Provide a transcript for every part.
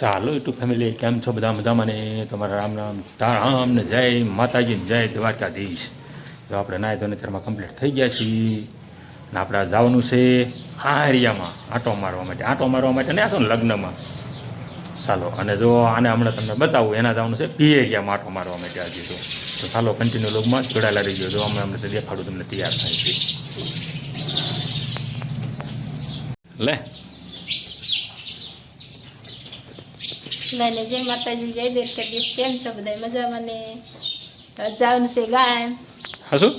ચાલો YouTube family કેમ છો બધા મજામાં ને? તમારા રામ રામ રામ ને જય માતાજી જય દ્વારકાધીશ. જો આપણે નાય ધોને ત્યારમાં કમ્પ્લીટ થઈ ગયા છીએ ને આપણે આ જવાનું છે આ એરિયામાં, આંટો મારવા માટે, આંટો મારવા માટે ને આસો ને લગ્નમાં. ચાલો, અને જો આને હમણાં તમને બતાવું, એના જવાનું છે પી એરિયામાં આંટો મારવા માટે આજે તો. તો ચાલો કન્ટિન્યુ લોગમાં જોડાયેલા રહી ગયો જો અમે તો દેખાડું તમને તૈયાર થાય છે. લે. નાને જય માતાજી જય દ્વારકાધીશ કેમ છો બધા મજામાં ને? જવાનું છે ગાય હશું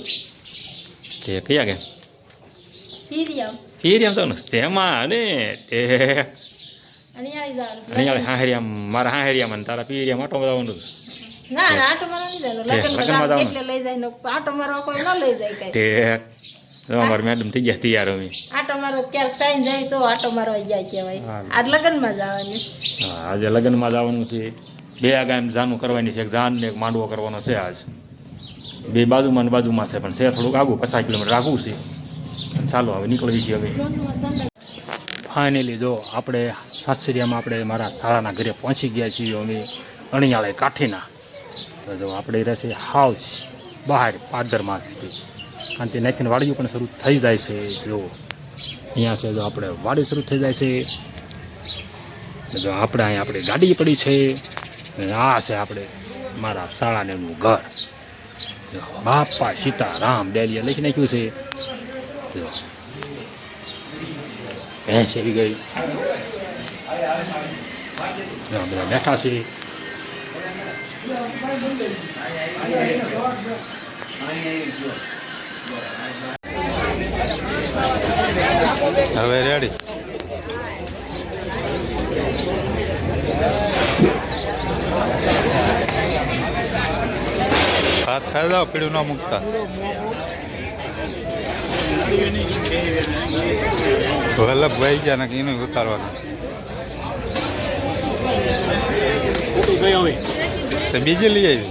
તે કયા ગયા પીરિયમ. પીરિયમ તો તેમાં ને તે અણિયાળી હાહરિયામ મારા હાહરિયામાં ને તારા પીરિયામાં આટો જવાનું. ના ના આટો મારવા નહીં જવાનું લગ્નમાં જવાનું? એટલે લઈ જાય આટો મારવા કોઈ ન લઈ જાય કઈ. જો અમારી મેડમ થઈ ગયા તૈયાર અમે. આટો મારો ક્યાંક સાઈન જાય તો આટો મારવા જાય કહેવાય. આજ લગ્નમાં જવાની હા, આજે લગ્નમાં જવાનું છે. બે આગામ જાનું કરવાની છે એક જાન ને એક માંડવો કરવાનો છે આજ. બે બાજુમાં ને બાજુમાં છે પણ છે થોડુંક આગું પચાસ કિલોમીટર આગું છે. ચાલો હવે નીકળવી છીએ હવે. ફાઇનલી જો આપણે સાસરિયામાં આપણે મારા શાળાના ઘરે પહોંચી ગયા છીએ અમે અણિયાળે કાઠીના. તો જો આપણે રહેશે હાઉસ બહાર પાદરમાં. કારણ તે નાખીને વાડીઓ પણ શરૂ થઈ જાય છે. જો અહીંયા છે, જો આપણે વાડી શરૂ થઈ જાય છે. જો આપણે અહીંયા આપણી ગાડી પડી છે. અને આ છે આપણે મારા શાળાને એનું ઘર બાપા સીતારામ ડેલીએ લખી નાખ્યું છે. જો ભેંસ એવી ગઈ. બધા બેઠા છે. હવે રેડી હાથ ખાઈ જાઓ પીડું ના મૂકતા. વલ્લભ ભાઈ ગયા ને એનું ઉતારવાનું. બીજી લઈ આવી.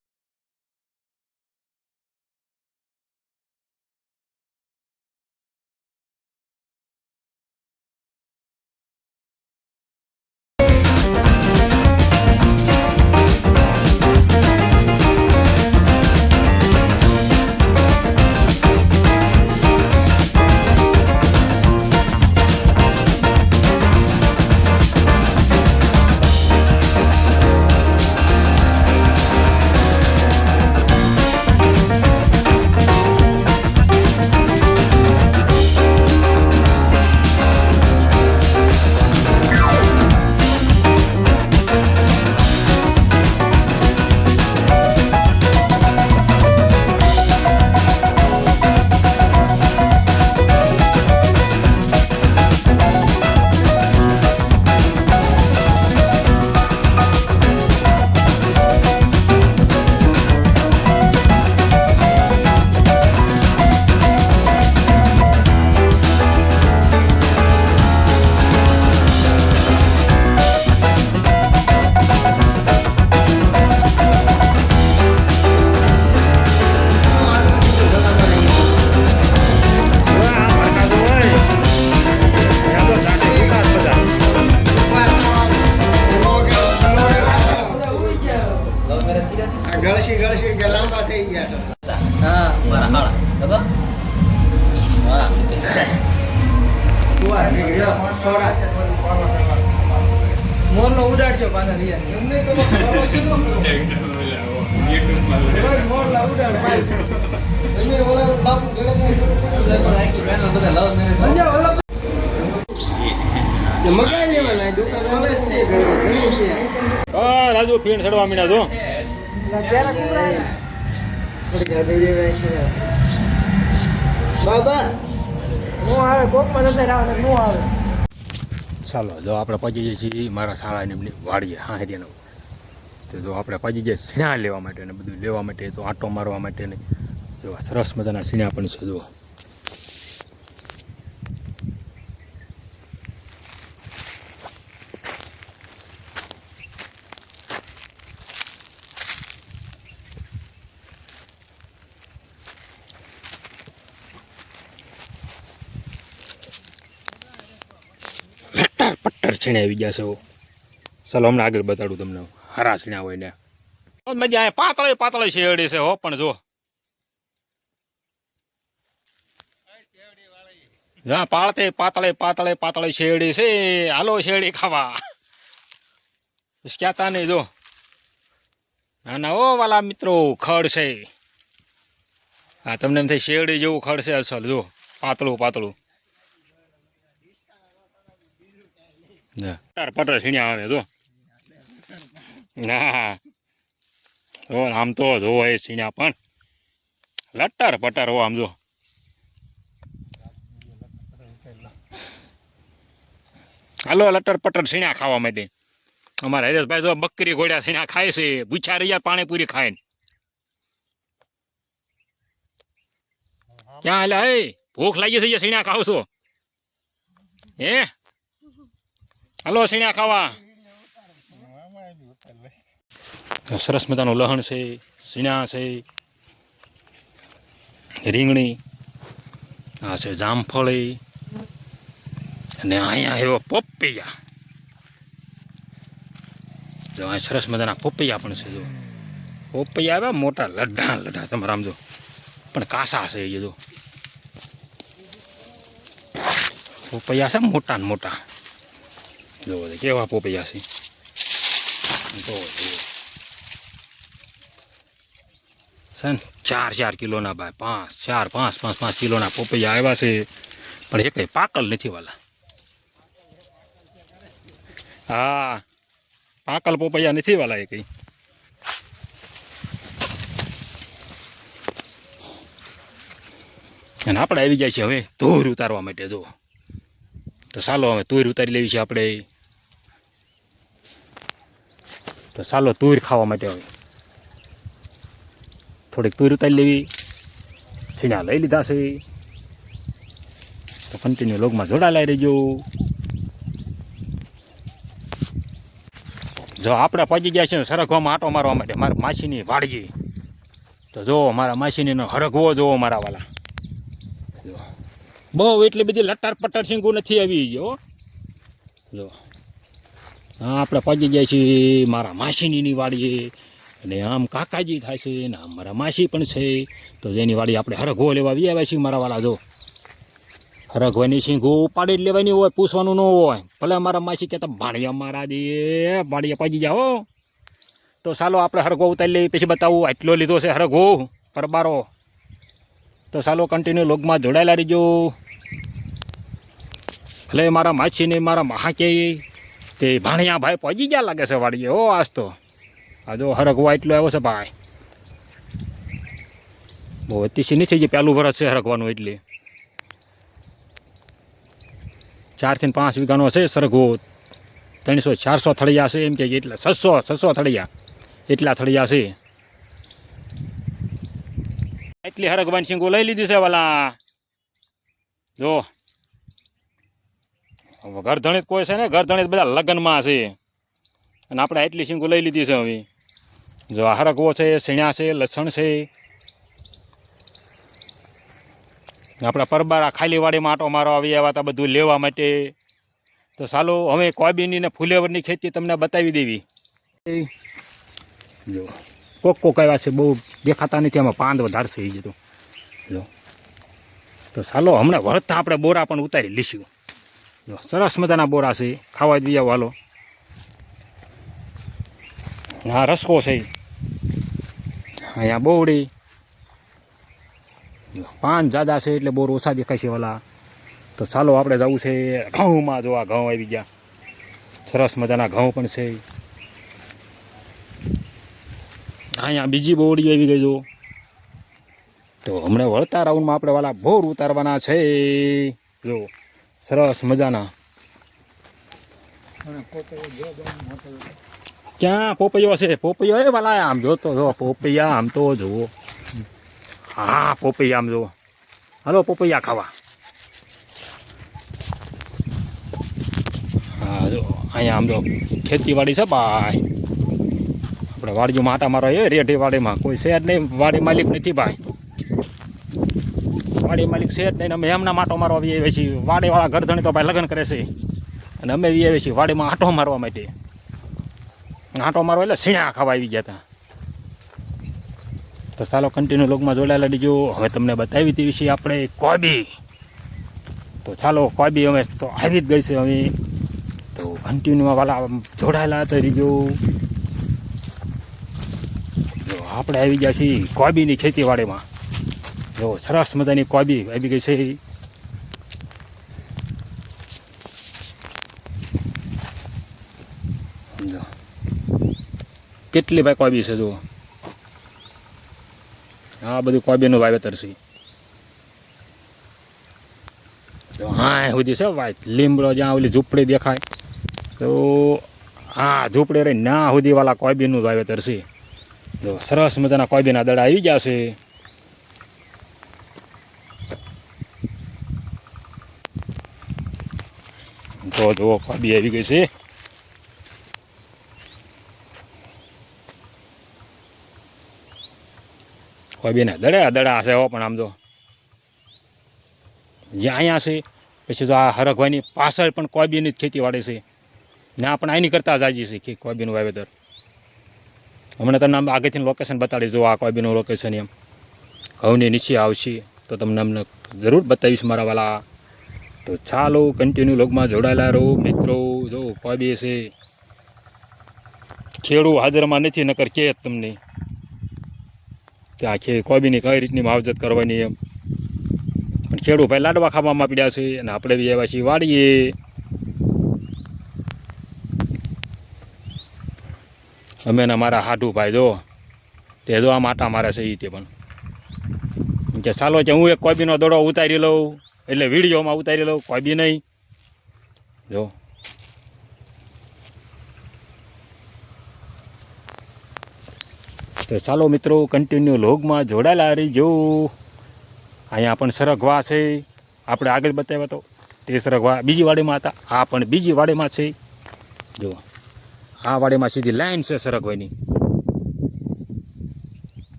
રાજુ ફીણ ચડવા મીડા જો. બાબા! હું આવે કોકમાં જતા રહેવાના હું આવે. ચાલો જો આપણે પહોંચી જઈએ છીએ મારા શાળાની એમની વાડીએ હાહરિયાનો તો જો આપણે પહોંચી જઈએ સીણા લેવા માટે ને બધું લેવા માટે તો આંટો મારવા માટે ને જો સરસ મજાના સીણા પણ છે જો લટ્ટર આવી ગયા છે. ચાલો, હમણાં આગળ બતાડું તમને. હારા છીણ્યા હોય ને. મજા આવે. પાતળી પાતળી શેરડી છે, હો, પણ જો. હા પાળતે પાતળે પાતળે પાતળે શેરડી છે, હાલો શેરડી ખાવા. ક્યાતા નહીં જો. ના ના ઓ વાલા મિત્રો, ખડ છે. હા તમને એમ થાય શેરડી જેવું ખડ છે, અસલ, જો, પાતળું પાતળું. ના પટર છીણ્યા આવે જો. ના. જો, આમ તો જોવો એ છીણ્યા પણ. લટાર પટર હો આમ જો. હાલો લટર પટર છીણ્યા ખાવા માટે અમારા હરેશભાઈ જો બકરી ઘોડ્યા છીણ્યા ખાય છે. ભૂછા રહ્યા પાણીપુરી ખાય ક્યાં એટલે હે, ભૂખ લાગી છે છીણ્યા ખાવ છો. હે? હાલો છીણ્યા ખાવા. સરસ મજાનું લહણ છે સીણા છે, રીંગણી, આ છે જામફળી, અને અહીંયા એવો પોપૈયા. જો અહીં સરસ મજાના પોપૈયા પણ છે, જો. પોપૈયા આવ્યા મોટા લઢા લઢા, તમે રમજો પણ કાસા છે જો. પોપૈયા છે મોટા ને મોટા. જો કેવા પોપૈયા છે જો જો છે ને ચાર ચાર કિલોના ભાઈ પાંચ ચાર પાંચ પાંચ પાંચ કિલોના પોપૈયા આવ્યા છે પણ એ કંઈ પાકલ નથી વાલા હા પાકલ પોપૈયા નથી વાલા એ કઈ અને આપણે આવી જાય છે હવે ધોર ઉતારવા માટે જો તો ચાલો, હવે તુર ઉતારી લેવી છે આપણે. તો ચાલો તુર ખાવા માટે હવે. થોડીક તુર ઉતારી લેવી. છીણા લઈ લીધા છે. તો કન્ટિન્યુ લોગમાં જોડાયેલા રહેજો. જો આપણે પહોંચી ગયા છીએ સરગવામાં આટો મારવા માટે. મારા માસીની વાડગી. તો જુઓ મારા માસીનીનો હરગવો જોવો મારા વાલા. બહુ એટલી બધી લટાર પટાર સિંગુ નથી આવી, જો. જો. આપણે પહોંચી ગયા છીએ મારા માસીનીની વાડીએ. અને આમ કાકાજી થાય છે ને આમ મારા માસી પણ છે. તો જેની વાડી આપણે હરઘો લેવા આવી આવ્યા છીએ મારા વાળા જો. હરગવાની સિંઘો ઉપાડી જ લેવાની હોય, પૂછવાનું ન હોય. ભલે મારા માસી કહેતા ભાણિયા મારા દે, ભાણિયા પહોંચી જાઓ તો ચાલો આપણે હરઘો ઉતારી લઈએ, પછી બતાવું, આટલો લીધો છે હરઘો, પરબારો. તો ચાલો કન્ટિન્યુ લોગમાં જોડાયેલા રહીજો. ભલે મારા માસીને મારા મહા કે તે ભાણિયા ભાઈ પહોંચી ગયા લાગે છે વાડીએ ઓ આજ તો. આ જો હરગવા એટલો આવ્યો છે ભાઈ. બહુ અતિશય નથી જે પહેલું વરસ છે હરગવાનું એટલે. ચારથી પાંચ વીઘાનો છે સરગવો ત્રણસો, ચારસો થળિયા છે, એમ કે એટલે છસો છસો થળિયા. એટલા થળિયા છે. એટલી હરગવાની સિંગો લઈ લીધી છે વાલા. જો. હવે ઘરધણિત કોઈ છે ને ઘરધણિત બધા લગ્નમાં છે. અને આપણે એટલી સિંગો લઈ લીધી છે હવે. જો આ હરગવો છે સીણ્યા છે, લસણ છે. આપણા પરબારા ખાલીવાડીમાં આટો મારવા આવી આવ્યા હતા બધું લેવા માટે. તો ચાલો, હવે કોબીની ને ફુલેવરની ખેતી તમને બતાવી દેવી. જો, કોક કોક આવ્યા છે, બહુ દેખાતા નથી એમાં પાંદ વધારશે એ જતો જો તો. ચાલો, હમણાં વળતા આપણે બોરા પણ ઉતારી લઈશું. સરસ મજાના બોરા છે, ખાવા જ આવો હાલો હા, રસકો છે. અહીંયા બોવડી પાન જાદા છે એટલે બોર ઓછા દેખાય છે વાલા. તો ચાલો આપણે જવું છે ઘઉંમાં. જો, આ ઘઉં આવી ગયા. સરસ મજાના ઘઉં પણ છે. અહીંયા બીજી બોવડી આવી ગઈ, જો. તો હમણાં વળતા રાઉન્ડમાં આપણે વાલા બોર ઉતારવાના છે. જો. સરસ મજાના. ક્યાં પોપૈયો છે? પોપૈયો એ વાલા આમ જોતો જો પોપૈયા આમ તો જુઓ. હા પોપૈયા આમ જુઓ. હાલો પોપૈયા ખાવા. હા જો અહીંયા આમ જો ખેતીવાડી છે ભાઈ. આપણે વાડીમાં આટા મારો એ રેઢી વાડીમાં. કોઈ છે જ નહીં વાડી માલિક નથી ભાઈ. વાડી માલિક છે જ નહીં. અમે એમના માટો મારો આવીએ છીએ. વાડીવાળા ઘરધણી તો ભાઈ લગ્ન કરે છે. અને અમે બી આવીએ છીએ. વાડીમાં આંટો મારવા માટે. આંટો મારવા એટલે સીણા ખાવા આવી ગયા હતા. તો ચાલો કન્ટિન્યુ લોગમાં જોડાયેલા દીજો હવે તમને બતાવી હતી વિશે આપણે કોબી. તો ચાલો કોબી અમે તો આવી જ ગઈ છે અમે. તો કન્ટિન્યુમાં વાલા જોડાયેલા હતા લીજો આપણે આવી ગયા છીએ કોબીની ખેતીવાડીમાં. જો સરસ મજાની કોબી આવી ગઈ છે. જો. કેટલી ભાઈ કોબી છે, જુઓ. આ બધું કોબીનું વાવેતર છે. જો હા સુધી છે ભાઈ લીમડો જ્યાં ઓલી ઝૂંપડી દેખાય, તો આ ઝૂંપડી રહી ના સુધી વાળા કોબીનું વાવેતર છે. જો, સરસ મજાના કોબીના દડા આવી ગયા છે. જો જુઓ ફાબી આવી ગઈ છે. કોબીના દડા દડા હશે હો, પણ આમ જો. જ્યાં અહીંયા છે, પછી તો આ હરખભાઈની પાછળ પણ કોબીની જ ખેતીવાડી છે. ને પણ આની કરતા જાજી છે કે કોબીનું વાવેતર. હમણાં તમને આગળથી લોકેશન બતાડી જો આ કોબીનું લોકેશન એમ. ઘઉંની નીચે આવશે, તો તમને અમને જરૂર બતાવીશ મારા વાલા તો ચાલો કન્ટિન્યુ લોગમાં જોડાયેલા રહો. મિત્રો, જો કોબી છે. ખેડૂ હાજરમાં નથી, નકર કે તમને. કે આ ખે કોબીની કઈ રીતની માવજત કરવાની એમ. પણ ખેડૂ ભાઈ લાડવા ખાવામાં પીડ્યા છે અને આપણે બી એવા છીએ વાળીએ અમે ને મારા હાડુ ભાઈ જો, તે જો આ માટા મારે છે એ તે પણ. કે ચાલો કે હું એક કોબીનો દડો ઉતારી લઉં. એટલે વિડીયોમાં ઉતારી લઉં કોબી નહીં. જો. તો ચાલો મિત્રો કન્ટિન્યુ લોગમાં જોડાયેલા રહીજો. અહીંયા પણ સરગવા છે. આપણે આગળ બતાવ્યા તો તે સરગવા બીજી વાડીમાં હતા. આ પણ બીજી વાડીમાં છે. જો. આ વાડીમાં સીધી લાઈન છે સરગવાની.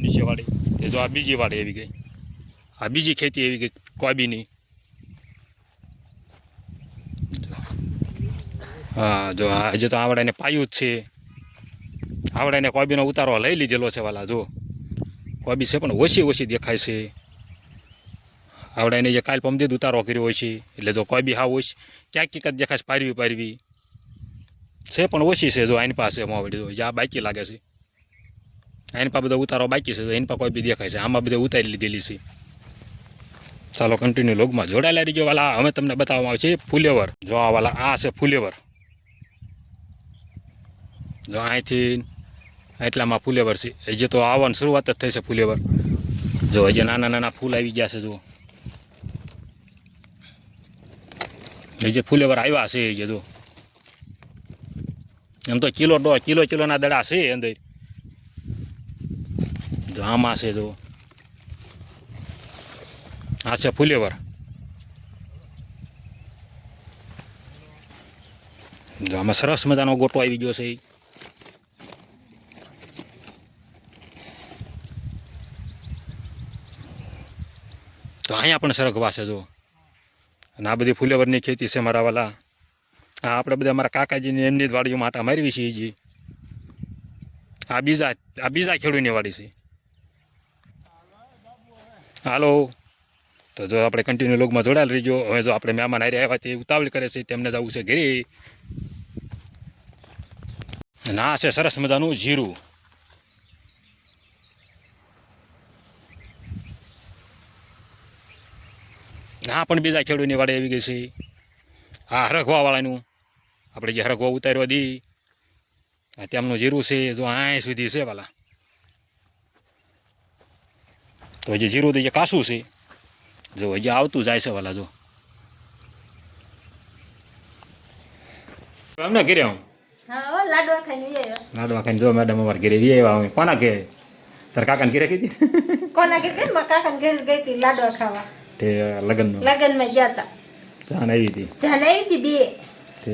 નીચે વાડી. તે જો આ બીજી વાડી એવી ગઈ. આ બીજી ખેતી એવી ગઈ. કોબીની હા જો હજુ તો આવડાને પાયું જ છે. આવડાને કોબીનો ઉતારો લઈ લીધેલો છે વાલા, જો. કોબી છે પણ ઓછી ઓછી દેખાય છે. આવડાને જે કાલ પમદીદ ઉતારો કર્યો હોય છે, એટલે જો કોબી હા ઓછી, ક્યાંક ક્યાંક છે પારવી પારવી. છે પણ ઓછી છે, જો આની પાસે મોવડી જો આ બાકી લાગે છે. આની પાસે બધો ઉતારો બાકી છે એની પાસે કોબી દેખાય છે. આમાં બધે ઉતારી લીધેલી છે. ચાલો કન્ટિન્યુ લોગમાં જોડાયેલા રહીજો વાલા. અમે તમને બતાવવામાં આવશે ફુલેવર. જો આ વાલા, આ છે ફુલેવર. જો અહીંથી એટલામાં ફુલેવર છે. હજી તો આવવાની શરૂઆત જ થઈ છે ફુલેવર. જો હજી નાના નાના ફૂલ આવી ગયા છે જો હજી ફુલેવર આવ્યા છે હજી જો એમ તો કિલો દો, કિલો, કિલોના દડા છે અંદર. જો આમાં છે જો આ છે ફુલેવર જો આમાં સરસ મજાનો ગોટો આવી ગયો છે તો અહીંયા પણ સરગવા છે જો અને આ બધી ફુલેવરની ખેતી છે મારા વાલા આ આપણે બધા મારા કાકાજીની એમની જ વાડીઓમાં આટા મારવી છે જી આ બીજા આ બીજા ખેડૂતની વાડી છે હાલો તો જો આપણે કન્ટિન્યુ લોગમાં જોડાયેલ રહીજો. હવે જો આપણે મહેમાન હારે આવ્યા તે ઉતાવળ કરે છે, તેમને જવું છે ઘેરી. ના છે સરસ મજાનું જીરું. ના પણ બીજા ખેડૂતની વાડે આવી ગઈ છે. આ હરખવાવાળાનું આપણે જે હરખવા ઉતાર્યો દી તેમનું જીરું છે, જો આ સુધી છે વાલા. તો જે જીરું તો જે કાસું છે જો હજી આવતું જાય છે વાલા જો. એમને ઘેરે હું લાડવા ખાઈને વી લાડવા ખાઈને જો મેડમ અમારે ઘેરે વી આવ્યા અમે. કોના ઘરે? તાર કાકાને ઘેરે કીધી કોના મારા કાકા ઘરે ગઈ હતી લાડવા ખાવા. તે લગ્નનો. લગ્નમાં ગયા હતા જાન આવી હતી. જાન આવી હતી બે. તે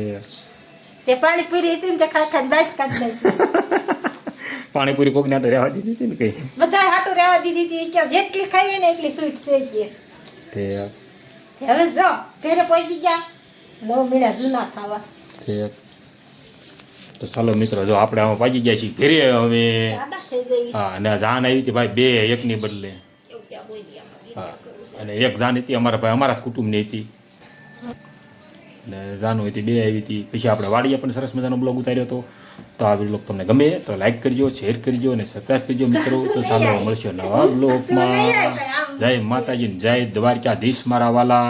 તે પાણીપુરી હતી ને તે ખાઈને દાસ કાઢી નાખી. પાણીપુરી કોક ને રહેવા દીધી હતી ને કઈ? બધા હાટું રહેવા દીધી હતી. જેટલી ખાવી ને એટલી સ્વીટ થઈ ગઈ. હવે જો ઘરે પહોંચી ગયા લવ મળ્યા જૂના ખાવા ઠીક તો ચાલો મિત્રો જો આપણે આમાં પાકી ગયા છીએ ઘરે હવે. હા અને જાન આવી હતી ભાઈ બે એકની બદલે. હા અને એક જાન હતી અમારા ભાઈ અમારા કુટુંબની હતી. અને જાનુ હતી બે આવી હતી. પછી આપણે વાડીએ પણ સરસ મજાનો બ્લોગ ઉતાર્યો હતો. તો આ બ્લોગ તમને ગમે તો લાઈક કરજો શેર કરજો અને સબસ્ક્રાઈબ કરજો મિત્રો. તો ચાલો મળશે નવા બ્લોગમાં જય માતાજી જય દ્વારકાધીશ મારા વાલા.